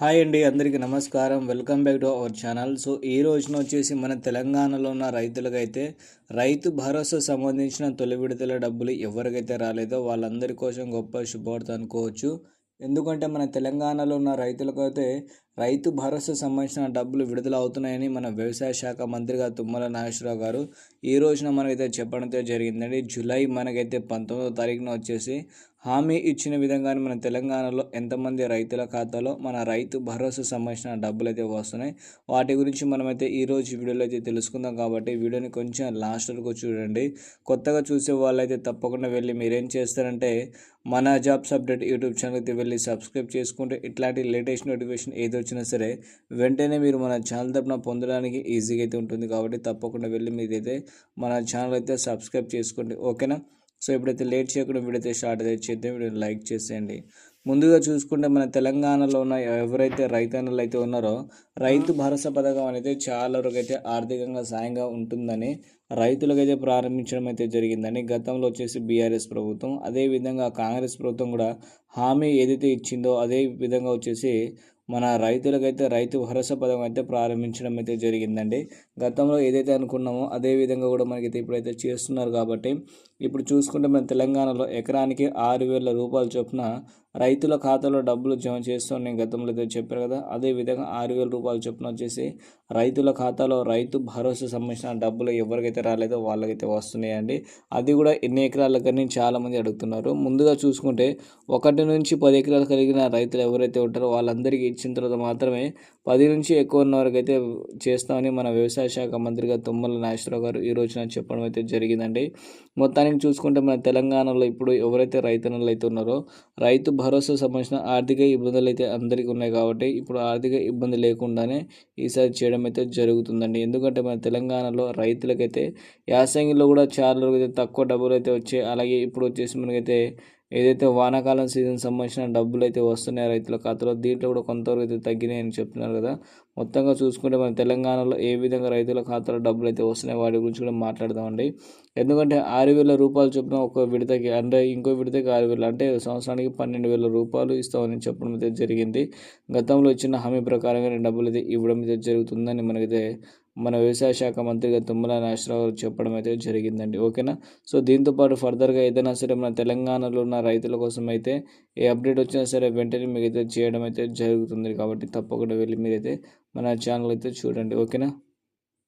Hi అండి అందరికీ నమస్కారం. Welcome back to our channel. So ఈ రోజున వచ్చేసి మన తెలంగాణలో ఉన్న రైతులకైతే రైతు భరోసా సంబంధించిన తొలి విడతల డబ్బులు ఎవరికైతే రాలేదో వాళ్ళందరి కోసం గొప్ప శుభవార్త అనుకోవచ్చు. ఎందుకంటే మన తెలంగాణలో ఉన్న రైతులకైతే రైతు భరోసా సంబంధించిన డబ్బులు విడుదల అవుతున్నాయని మన వ్యవసాయ శాఖ మంత్రిగా తుమ్మల నాగేశ్వరరావు గారు ఈ రోజున మనకైతే చెప్పడంతో జరిగిందండి. జూలై మనకైతే పంతొమ్మిదో తారీఖున వచ్చేసి హామీ ఇచ్చిన విధంగానే మన తెలంగాణలో ఎంతమంది రైతుల ఖాతాలో మన రైతు భరోసా సంబంధించిన డబ్బులు అయితే వస్తున్నాయి. వాటి గురించి మనమైతే ఈరోజు వీడియోలో అయితే తెలుసుకుందాం కాబట్టి వీడియోని కొంచెం లాస్ట్ వరకు చూడండి. కొత్తగా చూసే వాళ్ళైతే తప్పకుండా వెళ్ళి మీరేం చేస్తారంటే మన జాబ్స్ అప్డేట్ యూట్యూబ్ ఛానల్ అయితే వెళ్ళి సబ్స్క్రైబ్ చేసుకుంటే ఇట్లాంటి లేటెస్ట్ నోటిఫికేషన్ ఏదో వచ్చినా సరే వెంటనే మీరు మన ఛానల్ తరపున పొందడానికి ఈజీగా అయితే ఉంటుంది. కాబట్టి తప్పకుండా వెళ్ళి మీరైతే మన ఛానల్ అయితే సబ్స్క్రైబ్ చేసుకోండి. ఓకేనా? సో ఇప్పుడైతే లేట్ చేయకుండా వీడైతే స్టార్ట్ అయితే చేద్దాం. వీడియో లైక్ చేసేయండి. ముందుగా చూసుకుంటే మన తెలంగాణలో ఉన్న ఎవరైతే రైతన్నలు అయితే ఉన్నారో రైతు భరోసా పథకం అనేది చాలా వరకు అయితే ఆర్థికంగా సాయంగా ఉంటుందని రైతులకైతే ప్రారంభించడం అయితే జరిగిందని గతంలో వచ్చేసి బీఆర్ఎస్ ప్రభుత్వం. అదేవిధంగా కాంగ్రెస్ ప్రభుత్వం కూడా హామీ ఏదైతే ఇచ్చిందో అదే విధంగా వచ్చేసి మన రైతులకైతే రైతు భరోసా పథకం అయితే ప్రారంభించడం అయితే జరిగిందండి. గతంలో ఏదైతే అనుకున్నామో అదే విధంగా కూడా మనకైతే ఇప్పుడైతే చేస్తున్నారు కాబట్టి ఇప్పుడు చూసుకుంటే మన తెలంగాణలో ఎకరానికి ఆరు వేల రూపాయల చొప్పున రైతుల ఖాతాలో డబ్బులు జమ చేస్తాం నేను గతంలో అయితే చెప్పారు కదా. అదేవిధంగా ఆరు వేల రూపాయలు చొప్పున వచ్చేసి రైతుల ఖాతాలో రైతు భరోసా సంబంధించిన డబ్బులు ఎవరికైతే రాలేదో వాళ్ళకైతే వస్తున్నాయండి. అది కూడా ఎన్ని ఎకరాల కానీ చాలామంది అడుగుతున్నారు. ముందుగా చూసుకుంటే ఒకటి నుంచి పది ఎకరాలు కలిగిన రైతులు ఎవరైతే ఉంటారో వాళ్ళందరికీ ఇచ్చిన తర్వాత మాత్రమే పది నుంచి ఎక్కువ ఉన్న వరకు అయితే చేస్తామని మన వ్యవసాయ శాఖ మంత్రిగా తుమ్మల నాగేశ్వరరావు గారు ఈ రోజున చెప్పడం అయితే జరిగిందండి. మొత్తానికి చూసుకుంటే మన తెలంగాణలో ఇప్పుడు ఎవరైతే రైతన్నలు అయితే ఉన్నారో రైతు భరోసా సంబంధించిన ఆర్థిక ఇబ్బందులు అయితే అందరికీ ఉన్నాయి కాబట్టి ఇప్పుడు ఆర్థిక ఇబ్బంది లేకుండానే ఈసారి చేయడం అయితే జరుగుతుందండి. ఎందుకంటే మన తెలంగాణలో రైతులకైతే యాసంగిలో కూడా చాలా అయితే తక్కువ డబ్బులు అయితే వచ్చాయి. అలాగే ఇప్పుడు వచ్చేసి మనకైతే ఏదైతే వానాకాలం సీజన్ సంబంధించిన డబ్బులు అయితే వస్తున్నాయి రైతుల ఖాతాలో దీంట్లో కూడా కొంతవరకు అయితే తగ్గినాయి అని చెప్తున్నారు కదా. మొత్తంగా చూసుకుంటే మన తెలంగాణలో ఏ విధంగా రైతుల ఖాతాలో డబ్బులు అయితే వస్తున్నాయి వాటి గురించి కూడా మాట్లాడదామండి. ఎందుకంటే ఆరు వేల రూపాయలు చొప్పున ఒక విడతకి అంటే ఇంకో విడతకి ఆరు వేలు అంటే సంవత్సరానికి పన్నెండు వేల రూపాయలు ఇస్తామని చెప్పడం అయితే జరిగింది. గతంలో ఇచ్చిన హామీ ప్రకారంగా డబ్బులు అయితే ఇవ్వడం అయితే జరుగుతుందని మనకైతే మన వ్యవసాయ శాఖ మంత్రిగా తుమ్మల నాగేశ్వరరావు చెప్పడం అయితే జరిగిందండి. ఓకేనా? సో దీంతోపాటు ఫర్దర్గా ఏదైనా సరే మన తెలంగాణలో ఉన్న రైతుల కోసం అయితే ఏ అప్డేట్ వచ్చినా సరే వెంటనే మీకు అయితే చేయడం అయితే జరుగుతుంది కాబట్టి తప్పకుండా వెళ్ళి మీరైతే మన ఛానల్ అయితే చూడండి. ఓకేనా?